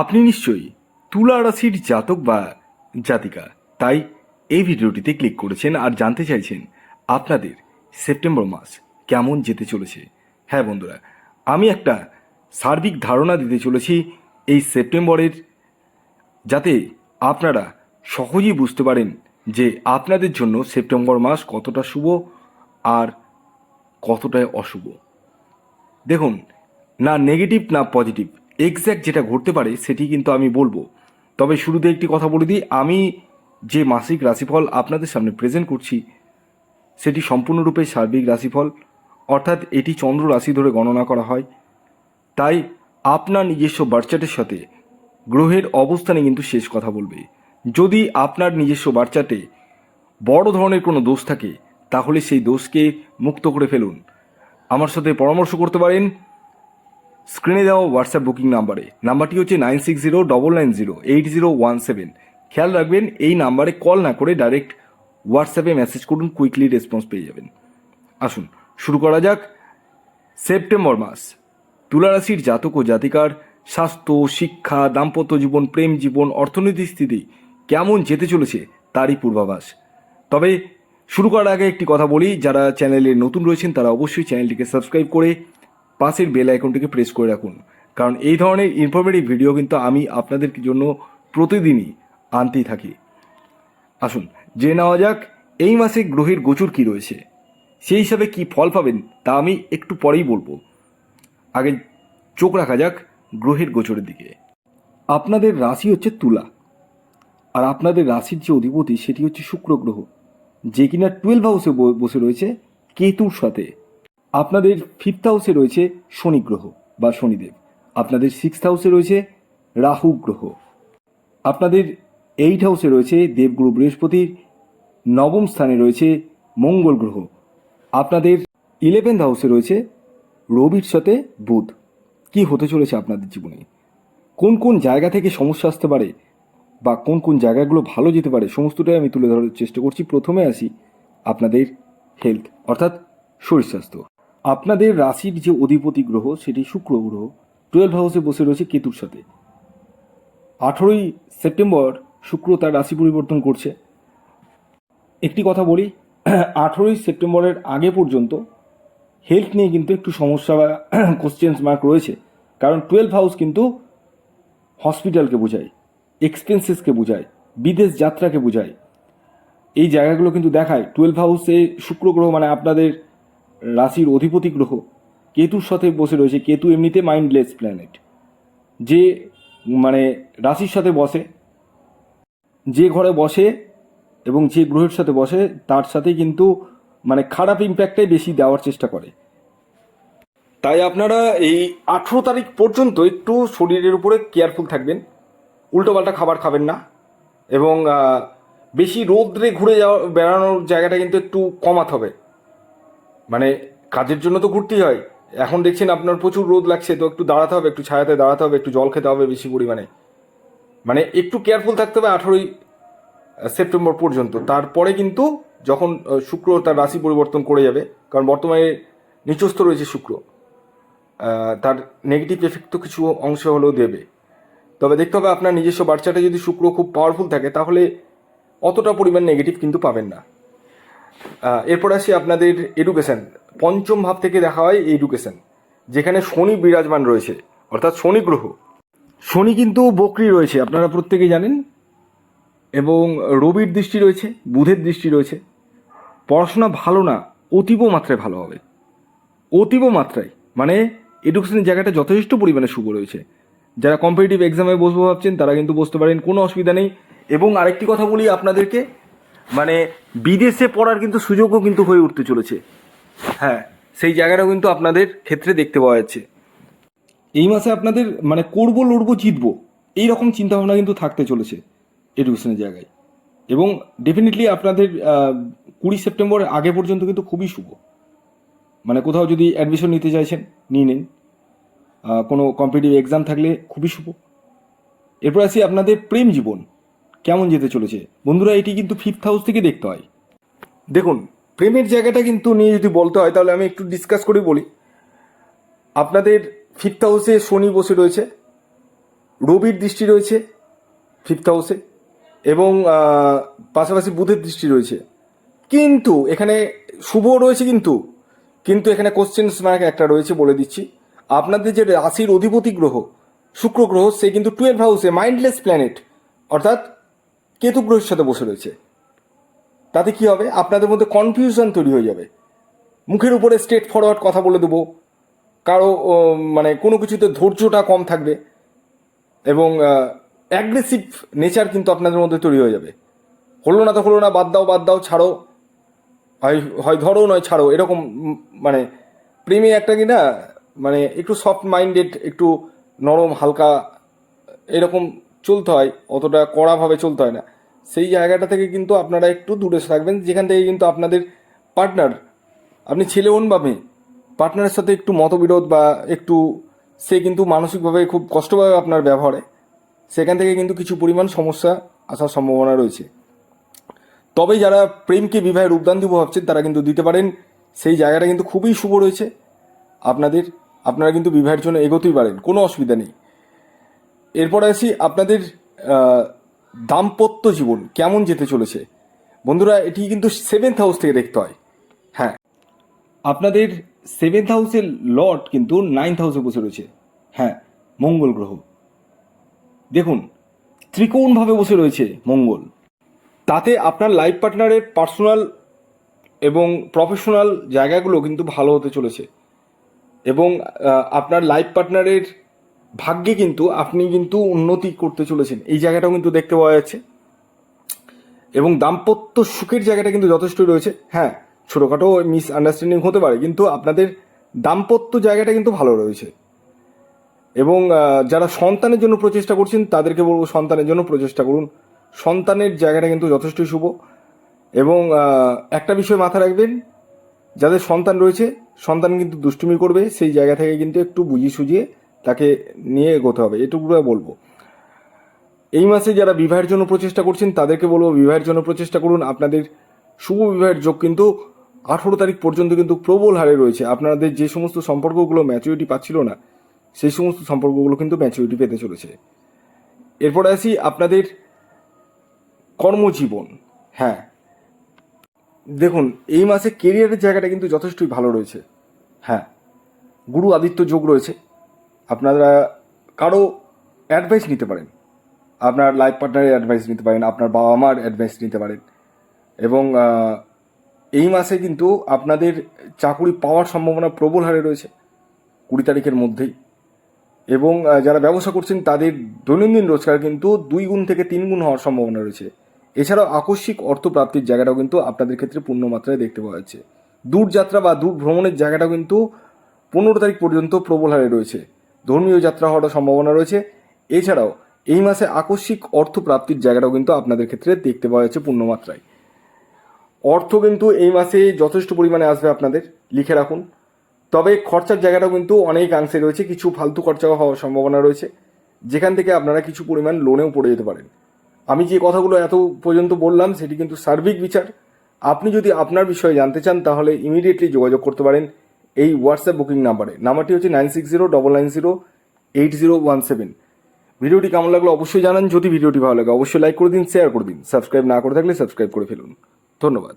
আপনি নিশ্চয়ই তুলা রাশির জাতক বা জাতিকা, তাই এই ভিডিওটিতে ক্লিক করেছেন আর জানতে চাইছেন আপনাদের সেপ্টেম্বর মাস কেমন যেতে চলেছে। হ্যাঁ বন্ধুরা, আমি একটা সার্বিক ধারণা দিতে চলেছি এই সেপ্টেম্বরের, যাতে আপনারা সহজেই বুঝতে পারেন যে আপনাদের জন্য সেপ্টেম্বর মাস কতটা শুভ আর কতটা অশুভ। দেখুন, না নেগেটিভ না পজিটিভ এক্স্যাক্ট যেটা ঘটতে পারে সেটি কিন্তু আমি বলব। তবে শুরুতে একটি কথা বলে দিই, আমি যে মাসিক রাশিফল আপনাদের সামনে প্রেজেন্ট করছি, সেটি সম্পূর্ণরূপে সার্বিক রাশিফল, অর্থাৎ এটি চন্দ্র রাশি ধরে গণনা করা হয়। তাই আপনার নিজস্ব বার্চাটের সাথে গ্রহের অবস্থানে কিন্তু শেষ কথা বলবে। যদি আপনার নিজস্ব বার্চাটে বড় ধরনের কোনো দোষ থাকে, তাহলে সেই দোষকে মুক্ত করে ফেলুন। আমার সাথে পরামর্শ করতে পারেন স্ক্রিনে দেওয়া হোয়াটসঅ্যাপ বুকিং নাম্বারে। নাম্বারটি হচ্ছে nine six zero double nine zero eight zero one seven খেয়াল রাখবেন, এই নাম্বারে কল না করে ডাইরেক্ট হোয়াটসঅ্যাপে মেসেজ করুন কুইকলি রেসপন্স পেয়ে যাবেন। আসুন, শুরু করা যাক। সেপ্টেম্বর মাস। তুলারাশির জাতক ও জাতিকার স্বাস্থ্য, শিক্ষা, দাম্পত্য জীবন, প্রেম জীবন, অর্থনৈতিক স্থিতি কেমন যেতে চলেছে তারই পূর্বাভাস। তবে শুরু করার আগে একটি কথা বলি, যারা চ্যানেলে নতুন রয়েছেন তারা অবশ্যই চ্যানেলটিকে সাবস্ক্রাইব করে পাশের বেল আইকনটিকে প্রেস করে রাখুন। কারণ এই ধরনের ইনফরমেটিভ ভিডিও কিন্তু আমি আপনাদের জন্য প্রতিদিনই আনতেই থাকি। আসুন, জেনে নেওয়া যাক, এই মাসে গ্রহের গোচর কি রয়েছে? সেই হিসাবে কি ফল পাবেন তা আমি একটু পরেই বলব। আগে চোখ রাখা যাক গ্রহের গোচরের দিকে। আপনাদের রাশি হচ্ছে তুলা। আর আপনাদের রাশির যে অধিপতি, সেটি হচ্ছে শুক্র গ্রহ, যে কিনা টুয়েলভ হাউসে বসে রয়েছে, কেতুর সাথে। আপনাদের ফিফথ হাউসে রয়েছে শনি গ্রহ বা শনিদেব। আপনাদের সিক্স হাউসে রয়েছে রাহু গ্রহ। আপনাদের এইট হাউসে রয়েছে দেবগুরু বৃহস্পতির। নবম স্থানে রয়েছে মঙ্গল গ্রহ। আপনাদের ইলেভেন্থ হাউসে রয়েছে রবির সাথে বুধ। কি হতে চলেছে আপনাদের জীবনে? কোন কোন জায়গা থেকে সমস্যা আসতে পারে বা কোন কোন জায়গাগুলো ভালো যেতে পারে সমস্তটাই আমি তুলে ধরার চেষ্টা করছি। প্রথমে আসি আপনাদের হেলথ অর্থাৎ শরীর স্বাস্থ্য। আপনাদের রাশির যে অধিপতি গ্রহ, সেটি শুক্র গ্রহ। টুয়েলভ হাউসে বসে রয়েছে কেতুর সাথে। আঠেরোই সেপ্টেম্বর শুক্র তার রাশি পরিবর্তন করছে। একটি কথা বলি, আঠেরোই সেপ্টেম্বরের আগে পর্যন্ত হেলথ নিয়ে কিন্তু একটু সমস্যা বা কোশ্চেন্স মার্ক রয়েছে। কারণ টুয়েলভ হাউস কিন্তু হসপিটালকে বোঝায় এক্সপেন্সেসকে বোঝায়, বিদেশ যাত্রাকে বোঝায়। এই জায়গাগুলো কিন্তু দেখায়। টুয়েলভ হাউসে শুক্র গ্রহ মানে আপনাদের রাশির অধিপতি গ্রহ, কেতুর সাথে বসে রয়েছে, কেতু এমনিতে মাইন্ডলেস প্ল্যানেট যে মানে রাশির সাথে বসে, যে ঘরে বসে এবং যে গ্রহের সাথে বসে, তার সাথে কিন্তু মানে খারাপ ইম্প্যাক্টটাই বেশি দেওয়ার চেষ্টা করে। তাই আপনারা এই আঠেরো তারিখ পর্যন্ত একটু শরীরের উপরে কেয়ারফুল থাকবেন। উল্টোপাল্টা খাবার খাবেন না এবং বেশি রোদ্রে ঘুরে যাওয়া, বেড়ানোর জায়গাটা কিন্তু একটু কমাতে হবে। মানে কাজের জন্য তো ঘুরতেই হয়। এখন দেখছেন আপনার প্রচুর রোদ লাগছে, তো একটু দাঁড়াতে হবে, একটু ছায়াতে দাঁড়াতে হবে, একটু জল খেতে হবে বেশি পরিমাণে। মানে একটু কেয়ারফুল থাকতে হবে আঠেরোই সেপ্টেম্বর পর্যন্ত। তারপরে কিন্তু যখন শুক্র তার রাশি পরিবর্তন করে যাবে, কারণ বর্তমানে নিচস্থ রয়েছে শুক্র। তার নেগেটিভ এফেক্ট তো কিছু অংশ হলেও দেবে। তবে দেখতে হবে আপনার নিজস্ব বাচ্চাটা যদি শুক্র খুব পাওয়ারফুল থাকে, তাহলে অতটা পরিমাণ নেগেটিভ কিন্তু পাবেন না। এরপর আসি আপনাদের এডুকেশন পঞ্চম ভাব থেকে দেখা হয় এডুকেশন যেখানে শনি বিরাজমান রয়েছে, অর্থাৎ শনি গ্রহ। শনি কিন্তু বকরি রয়েছে, আপনারা প্রত্যেকেই জানেন। এবং রবির দৃষ্টি রয়েছে, বুধের দৃষ্টি রয়েছে। পড়াশোনা ভালো না, অতীব মাত্রায় ভালো হবে। অতীব মাত্রায় মানে এডুকেশনের জায়গাটা যথেষ্ট পরিমাণে শুভ রয়েছে। যারা কম্পিটিটিভ এক্সামে বসবো ভাবছেন, তারা কিন্তু বসতে পারেন, কোনো অসুবিধা নেই। এবং আরেকটি কথা বলি আপনাদেরকে মানে বিদেশে পড়ার কিন্তু সুযোগও কিন্তু হয়ে উঠতে চলেছে। হ্যাঁ সেই জায়গাটাও কিন্তু আপনাদের ক্ষেত্রে দেখতে পাওয়া যাচ্ছে। এই মাসে আপনাদের মানে করব, লড়বো, জিতবো, এই রকম চিন্তাভাবনা কিন্তু থাকতে চলেছে এডুকেশনের জায়গায়। এবং ডেফিনেটলি আপনাদের কুড়ি সেপ্টেম্বর আগে পর্যন্ত কিন্তু খুবই শুভ। মানে কোথাও যদি অ্যাডমিশন নিতে চাইছেন, নিয়ে নিন। কোনো কম্পিটিটিভ এক্সাম থাকলে খুবই শুভ। এরপর আসি আপনাদের প্রেম জীবন। কেমন যেতে চলেছে? বন্ধুরা, এটি কিন্তু ফিফথ হাউস থেকে দেখতে হয়। দেখুন, প্রেমের জায়গাটা কিন্তু নিয়ে যদি বলতে হয়, তাহলে আমি একটু ডিসকাস করে বলি। আপনাদের ফিফথ হাউসে শনি বসে রয়েছে, রবির দৃষ্টি রয়েছে ফিফথ হাউসে এবং পাশাপাশি বুধের দৃষ্টি রয়েছে। কিন্তু, এখানে শুভ রয়েছে কিন্তু কিন্তু এখানে কোশ্চেন মার্ক একটা রয়েছে বলে দিচ্ছি। আপনাদের যে রাশির অধিপতি গ্রহ, শুক্র গ্রহ, সে কিন্তু টুয়েলভ হাউসে মাইন্ডলেস প্ল্যানেট অর্থাৎ কেতু গ্রহের সাথে বসে রয়েছে। তাতে কি হবে? আপনাদের মধ্যে কনফিউশন তৈরি হয়ে যাবে। মুখের উপরে স্ট্রেট ফরওয়ার্ড কথা বলে দেবো। কারও মানে কোনো কিছুতে ধৈর্যটা কম থাকবে এবং অ্যাগ্রেসিভ নেচার কিন্তু আপনাদের মধ্যে তৈরি হয়ে যাবে। হলো না তো হলো না, বাদ দাও বাদ দাও, ছাড়ো। হয় হয় ধরো, নয় ছাড়ো। এরকম মানে প্রেমে একটা কি না মানে একটু সফট মাইন্ডেড একটু নরম, হালকা, এরকম চলতে হয়, অতটা কড়াভাবে চলতে হয় না। সেই জায়গাটা থেকে কিন্তু আপনারা একটু দূরে থাকবেন, যেখান থেকে কিন্তু আপনাদের পার্টনার আপনি ছেলে হন বা মেয়ে পার্টনারের সাথে একটু মতবিরোধ বা একটু, সে কিন্তু মানসিকভাবে খুব কষ্ট পাবে আপনার ব্যবহারে। সেখান থেকে কিন্তু কিছু পরিমাণ সমস্যা আসার সম্ভাবনা রয়েছে। তবে যারা প্রেমকে বিবাহের রূপদান দিব ভাবছেন, তারা কিন্তু দিতে পারেন। সেই জায়গাটা কিন্তু খুবই শুভ রয়েছে। আপনাদের, আপনারা কিন্তু বিবাহের জন্য এগোতেই পারেন, কোনো অসুবিধা নেই। এরপরে আসি আপনাদের দাম্পত্য জীবন কেমন যেতে চলেছে? বন্ধুরা, এটি কিন্তু সেভেন্থ হাউস থেকে দেখতে হয়। হ্যাঁ আপনাদের সেভেন্থ হাউসের লর্ড কিন্তু নাইন্থ হাউসে বসে রয়েছে। হ্যাঁ মঙ্গল গ্রহ। দেখুন, ত্রিকোণভাবে বসে রয়েছে মঙ্গল। তাতে আপনার লাইফ পার্টনারের পার্সোনাল এবং প্রফেশনাল জায়গাগুলো কিন্তু ভালো হতে চলেছে। এবং আপনার লাইফ পার্টনারের ভাগ্যে কিন্তু আপনি কিন্তু উন্নতি করতে চলেছেন। এই জায়গাটাও কিন্তু দেখতে পাওয়া যাচ্ছে। এবং দাম্পত্য সুখের জায়গাটা কিন্তু যথেষ্টই রয়েছে। হ্যাঁ ছোটোখাটো মিস আন্ডারস্ট্যান্ডিং হতে পারে, কিন্তু আপনাদের দাম্পত্য জায়গাটা কিন্তু ভালো রয়েছে। এবং যারা সন্তানের জন্য প্রচেষ্টা করছেন, তাদেরকে বলব সন্তানের জন্য প্রচেষ্টা করুন। সন্তানের জায়গাটা কিন্তু যথেষ্টই শুভ। এবং একটা বিষয় মাথায় রাখবেন, যাদের সন্তান রয়েছে, সন্তান কিন্তু দুষ্টুমি করবে, সেই জায়গা থেকে কিন্তু একটু বুঝিয়ে সুঝিয়ে তাকে নিয়ে এগোতে হবে এটুকু বলব। এই মাসে যারা বিবাহের জন্য প্রচেষ্টা করছেন, তাদেরকে বলব বিবাহের জন্য প্রচেষ্টা করুন। আপনাদের শুভ বিবাহের যোগ কিন্তু আঠেরো তারিখ পর্যন্ত কিন্তু প্রবল হারে রয়েছে। আপনাদের যে সমস্ত সম্পর্কগুলো ম্যাচুরিটি পাচ্ছিল না, সেই সমস্ত সম্পর্কগুলো কিন্তু ম্যাচুরিটি পেতে চলেছে। এরপরে আসি আপনাদের কর্মজীবন। হ্যাঁ দেখুন, এই মাসে কেরিয়ারের জায়গাটা কিন্তু যথেষ্টই ভালো রয়েছে। হ্যাঁ গুরু আদিত্য যোগ রয়েছে। আপনারা কারও অ্যাডভাইস নিতে পারেন। আপনার লাইফ পার্টনারের অ্যাডভাইস নিতে পারেন, আপনার বাবা মার অ্যাডভাইস নিতে পারেন। এবং এই মাসে কিন্তু আপনাদের চাকুরি পাওয়ার সম্ভাবনা প্রবল হারে রয়েছে, কুড়ি তারিখের মধ্যেই। এবং যারা ব্যবসা করছেন, তাদের দৈনন্দিন রোজগার কিন্তু দুই গুণ থেকে তিন গুণ হওয়ার সম্ভাবনা রয়েছে। এছাড়াও আকস্মিক অর্থ প্রাপ্তির জায়গাটাও কিন্তু আপনাদের ক্ষেত্রে পূর্ণ মাত্রায় দেখতে পাওয়া যাচ্ছে। দূর যাত্রা বা দূর ভ্রমণের জায়গাটাও কিন্তু পনেরো তারিখ পর্যন্ত প্রবল হারে রয়েছে। ধর্মীয় যাত্রা হওয়ার সম্ভাবনা রয়েছে। এছাড়াও, এই মাসে আকস্মিক অর্থ প্রাপ্তির জায়গাটাও কিন্তু আপনাদের ক্ষেত্রে দেখতে পাওয়া যাচ্ছে পূর্ণমাত্রায়। অর্থ কিন্তু এই মাসে যথেষ্ট পরিমাণে আসবে আপনাদের, লিখে রাখুন। তবে খরচার জায়গাটাও কিন্তু অনেকাংশে রয়েছে, কিছু ফালতু খরচাও হওয়ার সম্ভাবনা রয়েছে। যেখান থেকে আপনারা কিছু পরিমাণ লোনেও পড়ে যেতে পারেন। আমি যে কথাগুলো এত পর্যন্ত বললাম, সেটি কিন্তু সার্বিক বিচার। আপনি যদি আপনার বিষয়ে জানতে চান, তাহলে ইমিডিয়েটলি যোগাযোগ করতে পারেন। এই হোয়াটসঅ্যাপ বুকিং নাম্বারে নাম্বারটি হচ্ছে nine six zero double nine zero eight zero one seven ভিডিওটি কেমন লাগল অবশ্যই জানান। যদি ভিডিওটি ভালো লাগে, অবশ্যই লাইক করে দিন শেয়ার করে দিন। সাবস্ক্রাইব না করে থাকলে সাবস্ক্রাইব করে ফেলুন। ধন্যবাদ।